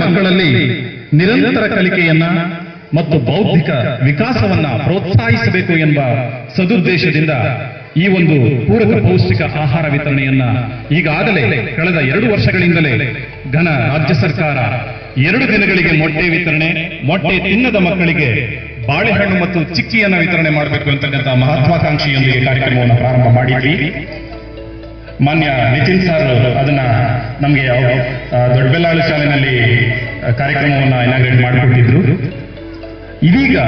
ಮಕ್ಕಳಲ್ಲಿ ನಿರಂತರ ಕಲಿಕೆಯನ್ನ ಮತ್ತು ಬೌದ್ಧಿಕ ವಿಕಾಸವನ್ನ ಪ್ರೋತ್ಸಾಹಿಸಬೇಕು ಎಂಬ ಸದುದ್ದೇಶದಿಂದ ಈ ಒಂದು ಪೂರಕ ಪೌಷ್ಟಿಕ ಆಹಾರ ವಿತರಣೆಯನ್ನ ಈಗಾಗಲೇ ಕಳೆದ ಎರಡು ವರ್ಷಗಳಿಂದಲೇ ಘನ ರಾಜ್ಯ ಸರ್ಕಾರ ಎರಡು ದಿನಗಳಿಗೆ ಮೊಟ್ಟೆ ವಿತರಣೆ ಮೊಟ್ಟೆ ತಿನ್ನದ ಮಕ್ಕಳಿಗೆ ಬಾಳೆಹಣ್ಣು ಮತ್ತು ಚಿಕ್ಕಿಯನ್ನ ವಿತರಣೆ ಮಾಡಬೇಕು ಅಂತಕ್ಕಂಥ ಮಹತ್ವಾಕಾಂಕ್ಷೆಯೊಂದಿಗೆ ಕಾರ್ಯಕ್ರಮವನ್ನು ಪ್ರಾರಂಭ ಮಾಡಿದ್ವಿ. ಮಾನ್ಯ ನಿತಿನ್ ಸರ್ ಅದನ್ನ ನಮಗೆ ದೊಡ್ಡಬೆಲ್ಲಾಳು ಶಾಲೆನಲ್ಲಿ ಆ, ಕಾರ್ಯಕ್ರಮವನ್ನ ಇನಾಗ್ರೇಟ್ ಮಾಡಿಕೊಟ್ಟಿದ್ರು. ಇದೀಗ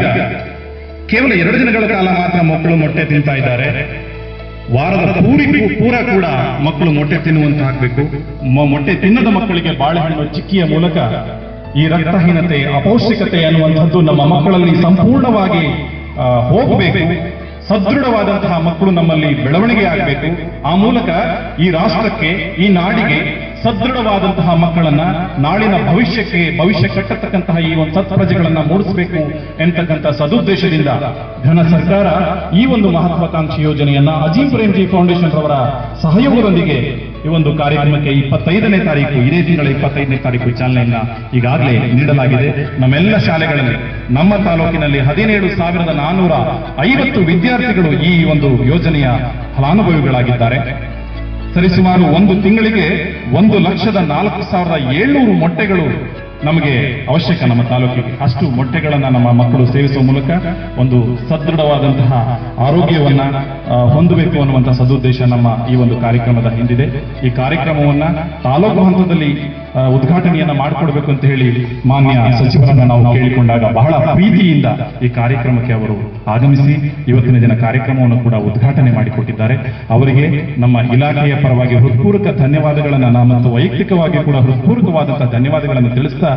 ಕೇವಲ ಎರಡು ದಿನಗಳ ಕಾಲ ಮಾತ್ರ ಮಕ್ಕಳು ಮೊಟ್ಟೆ ತಿಂತಾ ಇದ್ದಾರೆ. ವಾರದ ಪೂರಿ ಪೂರ ಕೂಡ ಮಕ್ಕಳು ಮೊಟ್ಟೆ ತಿನ್ನುವಂತ ಹಾಕಬೇಕು ಮೊಟ್ಟೆ ತಿನ್ನದ ಮಕ್ಕಳಿಗೆ ಬಾಳೆಹಣ್ಣು ಚಿಕ್ಕಿಯ ಮೂಲಕ ಈ ರಕ್ತಹೀನತೆ, ಅಪೌಷ್ಟಿಕತೆ ಅನ್ನುವಂಥದ್ದು ನಮ್ಮ ಮಕ್ಕಳಲ್ಲಿ ಸಂಪೂರ್ಣವಾಗಿ ಹೋಗಬೇಕು. ಸದೃಢವಾದಂತಹ ಮಕ್ಕಳು ನಮ್ಮಲ್ಲಿ ಬೆಳವಣಿಗೆ ಆಗಬೇಕು. ಆ ಮೂಲಕ ಈ ರಾಷ್ಟ್ರಕ್ಕೆ, ಈ ನಾಡಿಗೆ ಸದೃಢವಾದಂತಹ ಮಕ್ಕಳನ್ನ ನಾಳಿನ ಭವಿಷ್ಯಕ್ಕೆ, ಭವಿಷ್ಯ ಕಟ್ಟತಕ್ಕಂತಹ ಈ ಒಂದು ಸತ್ಪ್ರಜೆಗಳನ್ನ ಮೂಡಿಸಬೇಕು ಎಂತಕ್ಕಂಥ ಸದುದ್ದೇಶದಿಂದ ಘನ ಸರ್ಕಾರ ಈ ಒಂದು ಮಹತ್ವಾಕಾಂಕ್ಷಿ ಯೋಜನೆಯನ್ನ ಅಜೀಂ ಪ್ರೇಮ್ಜಿ ಫೌಂಡೇಶನ್ ರವರ ಸಹಯೋಗದೊಂದಿಗೆ ಈ ಒಂದು ಕಾರ್ಯಕ್ರಮಕ್ಕೆ ಇಪ್ಪತ್ತೈದನೇ ತಾರೀಕು, ಇದೇ ತಿಂಗಳ ಇಪ್ಪತ್ತೈದನೇ ತಾರೀಕು ಚಾಲನೆಯನ್ನ ಈಗಾಗಲೇ ನೀಡಲಾಗಿದೆ. ನಮ್ಮೆಲ್ಲ ಶಾಲೆಗಳಲ್ಲಿ, ನಮ್ಮ ತಾಲೂಕಿನಲ್ಲಿ ಹದಿನೇಳು ಸಾವಿರದ ನಾನೂರ ಐವತ್ತು ವಿದ್ಯಾರ್ಥಿಗಳು ಈ ಒಂದು ಯೋಜನೆಯ ಫಲಾನುಭವಿಗಳಾಗಿದ್ದಾರೆ. ಸರಿಸುಮಾರು ಒಂದು ತಿಂಗಳಿಗೆ ಒಂದು ಲಕ್ಷದ ನಾಲ್ಕು ಸಾವಿರದ ಏಳ್ನೂರು ಮೊಟ್ಟೆಗಳು ನಮಗೆ ಅವಶ್ಯಕ ನಮ್ಮ ತಾಲೂಕಿಗೆ. ಅಷ್ಟು ಮೊಟ್ಟೆಗಳನ್ನ ನಮ್ಮ ಮಕ್ಕಳು ಸೇವಿಸುವ ಮೂಲಕ ಒಂದು ಸದೃಢವಾದಂತಹ ಆರೋಗ್ಯವನ್ನ ಹೊಂದಬೇಕು ಅನ್ನುವಂತಹ ಸದುದ್ದೇಶ ನಮ್ಮ ಈ ಒಂದು ಕಾರ್ಯಕ್ರಮದ ಹಿಂದಿದೆ. ಈ ಕಾರ್ಯಕ್ರಮವನ್ನ ತಾಲೂಕು ಹಂತದಲ್ಲಿ ಉದ್ಘಾಟನೆಯನ್ನ ಮಾಡಿಕೊಡ್ಬೇಕು ಅಂತ ಹೇಳಿ ಮಾನ್ಯ ಸಚಿವರನ್ನ ನಾವು ಕೇಳಿಕೊಂಡಾಗ ಬಹಳ ಪ್ರೀತಿಯಿಂದ ಈ ಕಾರ್ಯಕ್ರಮಕ್ಕೆ ಅವರು ಆಗಮಿಸಿ ಇವತ್ತಿನ ದಿನ ಕಾರ್ಯಕ್ರಮವನ್ನು ಕೂಡ ಉದ್ಘಾಟನೆ ಮಾಡಿಕೊಟ್ಟಿದ್ದಾರೆ. ಅವರಿಗೆ ನಮ್ಮ ಇಲಾಖೆಯ ಪರವಾಗಿ ಹೃತ್ಪೂರ್ವಕ ಧನ್ಯವಾದಗಳನ್ನ ನಾ ಮತ್ತು ವೈಯಕ್ತಿಕವಾಗಿ ಕೂಡ ಹೃತ್ಪೂರ್ವಕವಾದಂತಹ ಧನ್ಯವಾದಗಳನ್ನು ತಿಳಿಸ್ತಾ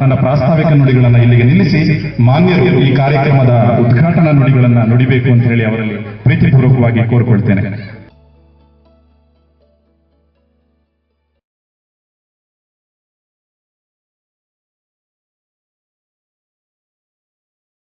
ನನ್ನ ಪ್ರಾಸ್ತಾವಿಕ ನುಡಿಗಳನ್ನ ಇಲ್ಲಿಗೆ ನಿಲ್ಲಿಸಿ ಮಾನ್ಯರು ಈ ಕಾರ್ಯಕ್ರಮದ ಉದ್ಘಾಟನಾ ನುಡಿಗಳನ್ನ ನುಡಿಬೇಕು ಅಂತ ಹೇಳಿ ಅವರಲ್ಲಿ ಪ್ರೀತಿಪೂರ್ವಕವಾಗಿ ಕೋರಿಕೊಳ್ತೇನೆ.